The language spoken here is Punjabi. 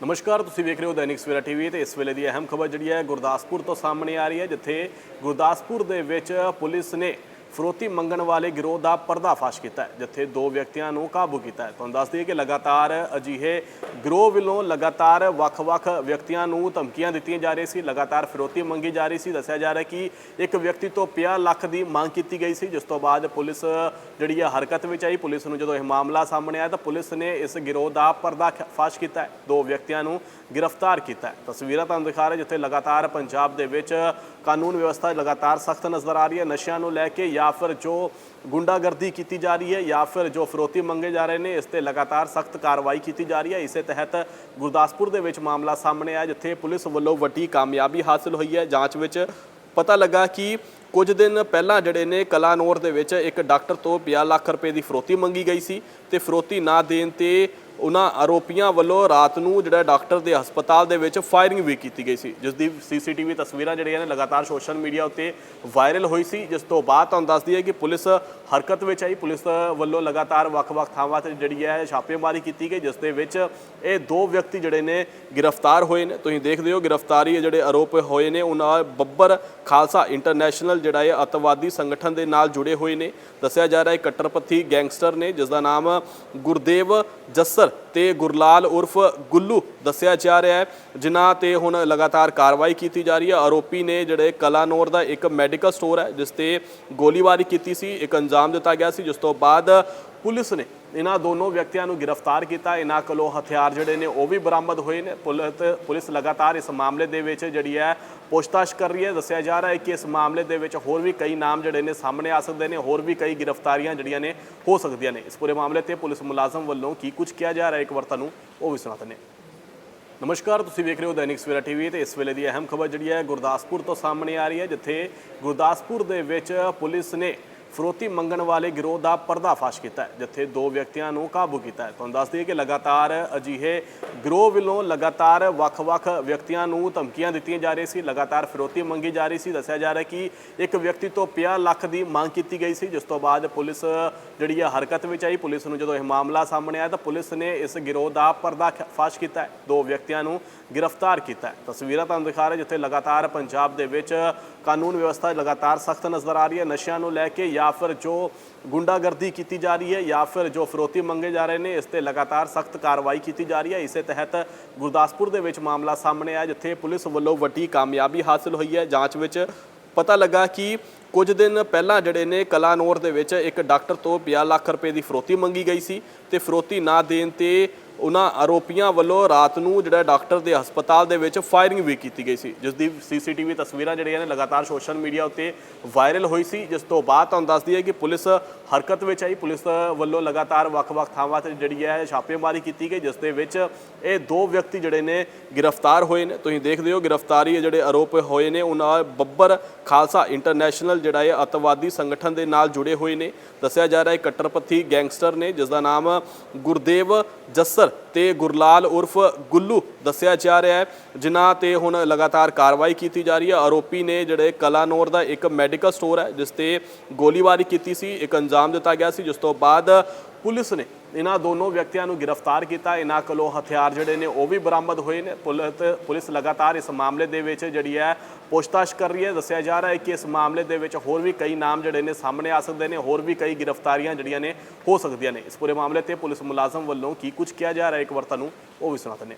ਨਮਸਕਾਰ, ਤੁਸੀਂ ਵੇਖ ਰਹੇ ਹੋ ਦੈਨਿਕ ਸਵੇਰਾ ਟੀਵੀ ਤੇ ਇਸ ਵੇਲੇ ਦੀ ਅਹਿਮ ਖਬਰ ਜਿਹੜੀ ਹੈ ਗੁਰਦਾਸਪੁਰ ਤੋਂ ਸਾਹਮਣੇ ਆ ਰਹੀ ਹੈ, ਜਿੱਥੇ ਗੁਰਦਾਸਪੁਰ ਦੇ ਵਿੱਚ ਪੁਲਿਸ ਨੇ ਫਰੋਤੀ ਮੰਗਣ ਵਾਲੇ ਗਿਰੋਹ ਦਾ ਪਰਦਾਫਾਸ਼ ਕੀਤਾ ਹੈ, ਜਿੱਥੇ ਦੋ ਵਿਅਕਤੀਆਂ ਨੂੰ ਕਾਬੂ ਕੀਤਾ ਹੈ। ਤੁਹਾਨੂੰ ਦੱਸ ਦਈਏ ਕਿ ਲਗਾਤਾਰ ਅਜਿਹੇ ਗਿਰੋਹ ਵੱਲੋਂ ਲਗਾਤਾਰ ਵੱਖ-ਵੱਖ ਵਿਅਕਤੀਆਂ ਨੂੰ ਧਮਕੀਆਂ ਦਿੱਤੀਆਂ ਜਾ ਰਹੀਆਂ ਸੀ, ਲਗਾਤਾਰ ਫਿਰੌਤੀ ਮੰਗੀ ਜਾ ਰਹੀ ਸੀ। ਦੱਸਿਆ ਜਾ ਰਿਹਾ ਕਿ ਇੱਕ ਵਿਅਕਤੀ ਤੋਂ 50 ਲੱਖ ਦੀ ਮੰਗ ਕੀਤੀ ਗਈ ਸੀ, ਜਿਸ ਤੋਂ ਬਾਅਦ ਪੁਲਿਸ ਜਿਹੜੀ ਹੈ ਹਰਕਤ ਵਿੱਚ ਆਈ। ਪੁਲਿਸ ਨੂੰ ਜਦੋਂ ਇਹ ਮਾਮਲਾ ਸਾਹਮਣੇ ਆਇਆ ਤਾਂ ਪੁਲਿਸ ਨੇ ਇਸ ਗਿਰੋਹ ਦਾ ਪਰਦਾਫਾਸ਼ ਕੀਤਾ ਹੈ। ਦੋ ਵਿਅਕਤੀਆਂ ਨੂੰ ਗ੍ਰਿਫਤਾਰ ਕੀਤਾ ਹੈ। ਤਸਵੀਰਾਂ ਤੁਹਾਨੂੰ ਦਿਖਾ ਰਹੇ ਜਿੱਥੇ ਲਗਾਤਾਰ ਪੰਜਾਬ ਦੇ ਵਿੱਚ ਕਾਨੂੰਨ ਵਿਵਸਥਾ ਲਗਾਤਾਰ ਸਖਤ ਨਜ਼ਰ ਆ ਰਹੀ ਹੈ। ਨਸ਼ਿਆਂ ਨੂੰ ਲੈ ਕੇ ਜਾਂ ਫਿਰ ਜੋ ਗੁੰਡਾਗਰਦੀ ਕੀਤੀ ਜਾ ਰਹੀ ਹੈ ਜਾਂ ਫਿਰ ਜੋ ਫਰੋਤੀ ਮੰਗੇ ਜਾ ਰਹੇ ਨੇ, ਇਸ ਤੇ ਲਗਾਤਾਰ ਸਖਤ ਕਾਰਵਾਈ ਕੀਤੀ ਜਾ ਰਹੀ ਹੈ। ਇਸੇ ਤਹਿਤ ਗੁਰਦਾਸਪੁਰ ਦੇ ਵਿੱਚ ਮਾਮਲਾ ਸਾਹਮਣੇ ਆਇਆ, ਜਿੱਥੇ ਪੁਲਿਸ ਵੱਲੋਂ ਵੱਡੀ ਕਾਮਯਾਬੀ ਹਾਸਲ ਹੋਈ ਹੈ। ਜਾਂਚ ਵਿੱਚ ਪਤਾ ਲੱਗਾ ਕਿ ਕੁਝ ਦਿਨ ਪਹਿਲਾਂ ਜਿਹੜੇ ਨੇ ਕਲਾਨੌਰ ਦੇ ਵਿੱਚ ਇੱਕ ਡਾਕਟਰ ਤੋਂ 50 ਲੱਖ ਰੁਪਏ ਦੀ ਫਰੋਤੀ ਮੰਗੀ ਗਈ ਸੀ ਤੇ ਫਰੋਤੀ ਨਾ ਦੇਣ ਤੇ ਉਹਨਾਂ ਆਰੋਪੀਆਂ ਵੱਲੋਂ ਰਾਤ ਨੂੰ ਜਿਹੜਾ ਡਾਕਟਰ ਦੇ ਹਸਪਤਾਲ ਦੇ ਵਿੱਚ ਫਾਇਰਿੰਗ ਵੀ ਕੀਤੀ ਗਈ ਸੀ, ਜਿਸ ਦੀ ਸੀਸੀਟੀਵੀ ਤਸਵੀਰਾਂ ਜਿਹੜੀਆਂ ਨੇ ਲਗਾਤਾਰ ਸੋਸ਼ਲ ਮੀਡੀਆ ਉੱਤੇ ਵਾਇਰਲ ਹੋਈ ਸੀ, ਜਿਸ ਤੋਂ ਬਾਅਦ ਤੁਹਾਨੂੰ ਦੱਸਦੀ ਹੈ ਕਿ ਪੁਲਿਸ ਹਰਕਤ ਵਿੱਚ ਆਈ। ਪੁਲਿਸ ਵੱਲੋਂ ਲਗਾਤਾਰ ਵੱਖ-ਵੱਖ ਥਾਵਾਂ ਤੇ ਜਿਹੜੀ ਹੈ ਛਾਪੇਮਾਰੀ ਕੀਤੀ ਗਈ, ਜਿਸ ਦੇ ਵਿੱਚ ਇਹ ਦੋ ਵਿਅਕਤੀ ਜਿਹੜੇ ਨੇ ਗ੍ਰਿਫਤਾਰ ਹੋਏ ਨੇ। ਤੁਸੀਂ ਦੇਖਦੇ ਹੋ ਗ੍ਰਿਫਤਾਰੀ ਜਿਹੜੇ ਆਰੋਪ ਹੋਏ ਨੇ, ਉਹਨਾਂ ਬੱਬਰ ਖਾਲਸਾ ਇੰਟਰਨੈਸ਼ਨਲ ਜਿਹੜਾ ਇਹ ਅਤਵਾਦੀ ਸੰਗਠਨ ਦੇ ਨਾਲ ਜੁੜੇ ਹੋਏ ਨੇ। ਦੱਸਿਆ ਜਾ ਰਿਹਾ ਹੈ, ਕੱਟਰਪੱਥੀ ਗੈਂਗਸਟਰ ਨੇ, ਜਿਸ ਦਾ ਨਾਮ ਗੁਰਦੇਵ ਜੱਸਰ ਤੇ ਗੁਰਲਾਲ ਉਰਫ ਗੁੱਲੂ ਦੱਸਿਆ ਜਾ ਰਿਹਾ ਹੈ। ਜਿਨ੍ਹਾਂ ਤੇ ਹੁਣ ਲਗਾਤਾਰ ਕਾਰਵਾਈ ਕੀਤੀ ਜਾ ਰਹੀ ਹੈ। ਆਰੋਪੀ ਨੇ ਜਿਹੜੇ ਕਲਾਨੌਰ ਦਾ ਇੱਕ ਮੈਡੀਕਲ ਸਟੋਰ ਹੈ, ਜਿਸ ਤੇ ਗੋਲੀਬਾਰੀ ਕੀਤੀ ਸੀ, ਇੱਕ ਅੰਜਾਮ ਦਿੱਤਾ ਗਿਆ ਸੀ, ਜਿਸ ਤੋਂ ਬਾਅਦ ਪੁਲਿਸ ਨੇ ਇਹਨਾਂ ਦੋਨੋਂ ਵਿਅਕਤੀਆਂ ਨੂੰ ਗ੍ਰਿਫਤਾਰ ਕੀਤਾ। ਇਹਨਾਂ ਕੋਲੋਂ ਹਥਿਆਰ ਜਿਹੜੇ ਨੇ ਉਹ ਵੀ ਬਰਾਮਦ ਹੋਏ ਨੇ। ਪੁਲਿਸ ਪੁਲਿਸ ਲਗਾਤਾਰ ਇਸ ਮਾਮਲੇ ਦੇ ਵਿੱਚ ਜਿਹੜੀ ਹੈ ਪੁੱਛਤਾਛ ਕਰ ਰਹੀ ਹੈ। ਦੱਸਿਆ ਜਾ ਰਿਹਾ ਹੈ ਕਿ ਇਸ ਮਾਮਲੇ ਦੇ ਵਿੱਚ ਹੋਰ ਵੀ ਕਈ ਨਾਮ ਜਿਹੜੇ ਨੇ ਸਾਹਮਣੇ ਆ ਸਕਦੇ ਨੇ। ਹੋਰ ਵੀ ਕਈ ਗ੍ਰਿਫਤਾਰੀਆਂ ਜਿਹੜੀਆਂ ਨੇ ਹੋ ਸਕਦੀਆਂ ਨੇ। ਇਸ ਪੂਰੇ ਮਾਮਲੇ ਤੇ ਪੁਲਿਸ ਮੁਲਾਜ਼ਮ ਵੱਲੋਂ ਕੀ ਕੁਝ ਕਿਹਾ ਜਾ ਰਿਹਾ ਇੱਕ ਵਾਰ ਤੁਹਾਨੂੰ ਉਹ ਵੀ ਸੁਣਾ ਦਿੰਦੇ ਹਾਂ। ਨਮਸਕਾਰ, ਤੁਸੀਂ ਵੇਖ ਰਹੇ ਹੋ ਦੈਨਿਕ ਸਵੇਰਾ ਟੀਵੀ ਤੇ ਇਸ ਵੇਲੇ ਦੀ ਅਹਿਮ ਖਬਰ ਜਿਹੜੀ ਹੈ ਗੁਰਦਾਸਪੁਰ ਤੋਂ ਸਾਹਮਣੇ ਆ ਰਹੀ ਹੈ, ਜਿੱਥੇ ਗੁਰਦਾਸਪੁਰ ਦੇ ਵਿੱਚ ਪੁਲਿਸ ਨੇ ਫਰੋਤੀ ਮੰਗਣ ਵਾਲੇ ਗਿਰੋਹ ਦਾ ਪਰਦਾਫਾਸ਼ ਕੀਤਾ ਹੈ, ਜਿੱਥੇ ਦੋ ਵਿਅਕਤੀਆਂ ਨੂੰ ਕਾਬੂ ਕੀਤਾ ਹੈ। ਤੁਹਾਨੂੰ ਦੱਸ ਦਈਏ ਕਿ ਲਗਾਤਾਰ ਅਜਿਹੇ ਗਿਰੋਹ ਵੱਲੋਂ ਲਗਾਤਾਰ ਵੱਖ-ਵੱਖ ਵਿਅਕਤੀਆਂ ਨੂੰ ਧਮਕੀਆਂ ਦਿੱਤੀਆਂ ਜਾ ਰਹੀਆਂ ਸੀ, ਲਗਾਤਾਰ ਫਿਰੌਤੀ ਮੰਗੀ ਜਾ ਰਹੀ ਸੀ। ਦੱਸਿਆ ਜਾ ਰਿਹਾ ਕਿ ਇੱਕ ਵਿਅਕਤੀ ਤੋਂ 50 ਲੱਖ ਦੀ ਮੰਗ ਕੀਤੀ ਗਈ ਸੀ, ਜਿਸ ਤੋਂ ਬਾਅਦ ਪੁਲਿਸ ਜਿਹੜੀ ਹੈ ਹਰਕਤ ਵਿੱਚ ਆਈ। ਪੁਲਿਸ ਨੂੰ ਜਦੋਂ ਇਹ ਮਾਮਲਾ ਸਾਹਮਣੇ ਆਇਆ ਤਾਂ ਪੁਲਿਸ ਨੇ ਇਸ ਗਿਰੋਹ ਦਾ ਪਰਦਾਫਾਸ਼ ਕੀਤਾ ਹੈ। ਦੋ ਵਿਅਕਤੀਆਂ ਨੂੰ ਗ੍ਰਿਫਤਾਰ ਕੀਤਾ ਹੈ। ਤਸਵੀਰਾਂ ਤੁਹਾਨੂੰ ਦਿਖਾ ਰਹੇ ਜਿੱਥੇ ਲਗਾਤਾਰ ਪੰਜਾਬ ਦੇ ਵਿੱਚ ਕਾਨੂੰਨ ਵਿਵਸਥਾ ਲਗਾਤਾਰ ਸਖਤ ਨਜ਼ਰ ਆ ਰਹੀ ਹੈ। ਨਸ਼ਿਆਂ ਨੂੰ ਲੈ ਕੇ ਜਾਂ ਫਿਰ ਜੋ ਗੁੰਡਾਗਰਦੀ ਕੀਤੀ ਜਾ ਰਹੀ ਹੈ ਜਾਂ ਫਿਰ ਜੋ ਫਰੋਤੀ ਮੰਗੇ ਜਾ ਰਹੇ ਨੇ, ਇਸ ਤੇ ਲਗਾਤਾਰ ਸਖਤ ਕਾਰਵਾਈ ਕੀਤੀ ਜਾ ਰਹੀ ਹੈ। ਇਸੇ ਤਹਿਤ ਗੁਰਦਾਸਪੁਰ ਦੇ ਵਿੱਚ ਮਾਮਲਾ ਸਾਹਮਣੇ ਆਇਆ, ਜਿੱਥੇ ਪੁਲਿਸ ਵੱਲੋਂ ਵੱਡੀ ਕਾਮਯਾਬੀ ਹਾਸਲ ਹੋਈ ਹੈ। ਜਾਂਚ ਵਿੱਚ ਪਤਾ ਲੱਗਾ ਕਿ ਕੁਝ ਦਿਨ ਪਹਿਲਾਂ ਜਿਹੜੇ ਨੇ ਕਲਾਨੌਰ ਦੇ ਵਿੱਚ ਇੱਕ ਡਾਕਟਰ ਤੋਂ 50 ਲੱਖ ਰੁਪਏ ਦੀ ਫਰੋਤੀ ਮੰਗੀ ਗਈ ਸੀ ਤੇ ਫਰੋਤੀ ਨਾ ਦੇਣ ਤੇ ਉਹਨਾਂ ਆਰੋਪੀਆਂ ਵੱਲੋਂ ਰਾਤ ਨੂੰ ਜਿਹੜਾ ਡਾਕਟਰ ਦੇ ਹਸਪਤਾਲ ਦੇ ਵਿੱਚ ਫਾਇਰਿੰਗ ਵੀ ਕੀਤੀ ਗਈ ਸੀ, ਜਿਸ ਦੀ ਸੀਸੀਟੀਵੀ ਤਸਵੀਰਾਂ ਜਿਹੜੀਆਂ ਨੇ ਲਗਾਤਾਰ ਸੋਸ਼ਲ ਮੀਡੀਆ ਉੱਤੇ ਵਾਇਰਲ ਹੋਈ ਸੀ। ਜਿਸ ਤੋਂ ਬਾਅਦ ਤੁਹਾਨੂੰ ਦੱਸਦੀ ਹੈ ਕਿ ਪੁਲਿਸ ਹਰਕਤ ਵਿੱਚ ਆਈ। ਪੁਲਿਸ ਵੱਲੋਂ ਲਗਾਤਾਰ ਵੱਖ-ਵੱਖ ਥਾਵਾਂ ਤੇ ਜਿਹੜੀ ਹੈ ਛਾਪੇਮਾਰੀ ਕੀਤੀ ਗਈ, ਜਿਸ ਦੇ ਵਿੱਚ ਇਹ ਦੋ ਵਿਅਕਤੀ ਜਿਹੜੇ ਨੇ ਗ੍ਰਿਫਤਾਰ ਹੋਏ ਨੇ। ਤੁਸੀਂ ਦੇਖਦੇ ਹੋ ਗ੍ਰਿਫਤਾਰੀ ਜਿਹੜੇ ਆਰੋਪ ਹੋਏ ਨੇ, ਉਹਨਾਂ ਬੱਬਰ ਖਾਲਸਾ ਇੰਟਰਨੈਸ਼ਨਲ ਜਿਹੜਾ ਇਹ ਅਤਵਾਦੀ ਸੰਗਠਨ ਦੇ ਨਾਲ ਜੁੜੇ ਹੋਏ ਨੇ। ਦੱਸਿਆ ਜਾ ਰਿਹਾ ਹੈ ਕੱਟਰਪੱਥੀ ਗੈਂਗਸਟਰ ਨੇ ਜਿਸ ਦਾ ਨਾਮ ਗੁਰਦੇਵ ਜੱਸਰ ਤੇ ਗੁਰਲਾਲ ਉਰਫ ਗੁੱਲੂ ਦੱਸਿਆ ਜਾ ਰਿਹਾ ਹੈ, ਜਿਨ੍ਹਾਂ ਤੇ ਹੁਣ ਲਗਾਤਾਰ ਕਾਰਵਾਈ ਕੀਤੀ ਜਾ ਰਹੀ ਹੈ। ਆਰੋਪੀ ਨੇ ਜਿਹੜੇ ਕਲਾਨੌਰ ਦਾ ਇੱਕ ਮੈਡੀਕਲ ਸਟੋਰ ਹੈ, ਜਿਸ ਤੇ ਗੋਲੀਬਾਰੀ ਕੀਤੀ ਸੀ, ਇੱਕ ਅੰਜਾਮ ਦਿੱਤਾ ਗਿਆ ਸੀ, ਜਿਸ ਤੋਂ ਬਾਅਦ ਪੁਲਿਸ ਨੇ ਇਹਨਾਂ ਦੋਨੋਂ ਵਿਅਕਤੀਆਂ ਨੂੰ ਗ੍ਰਿਫਤਾਰ ਕੀਤਾ। ਇਹਨਾਂ ਕੋਲੋਂ ਹਥਿਆਰ ਜਿਹੜੇ ਨੇ ਉਹ ਵੀ ਬਰਾਮਦ ਹੋਏ ਨੇ। ਪੁਲਿਸ ਪੁਲਿਸ ਲਗਾਤਾਰ ਇਸ ਮਾਮਲੇ ਦੇ ਵਿੱਚ ਜਿਹੜੀ ਹੈ ਪੁੱਛਤਾਛ ਕਰ ਰਹੀ ਹੈ। ਦੱਸਿਆ ਜਾ ਰਿਹਾ ਹੈ ਕਿ ਇਸ ਮਾਮਲੇ ਦੇ ਵਿੱਚ ਹੋਰ ਵੀ ਕਈ ਨਾਮ ਜਿਹੜੇ ਨੇ ਸਾਹਮਣੇ ਆ ਸਕਦੇ ਨੇ। ਹੋਰ ਵੀ ਕਈ ਗ੍ਰਿਫਤਾਰੀਆਂ ਜਿਹੜੀਆਂ ਨੇ ਹੋ ਸਕਦੀਆਂ ਨੇ। ਇਸ ਪੂਰੇ ਮਾਮਲੇ ਤੇ ਪੁਲਿਸ ਮੁਲਾਜ਼ਮ ਵੱਲੋਂ ਕੀ ਕੁਝ ਕਿਹਾ ਜਾ ਰਿਹਾ ਇੱਕ ਵਾਰ ਤੁਹਾਨੂੰ ਉਹ ਵੀ ਸੁਣਾ ਦਿੰਦੇ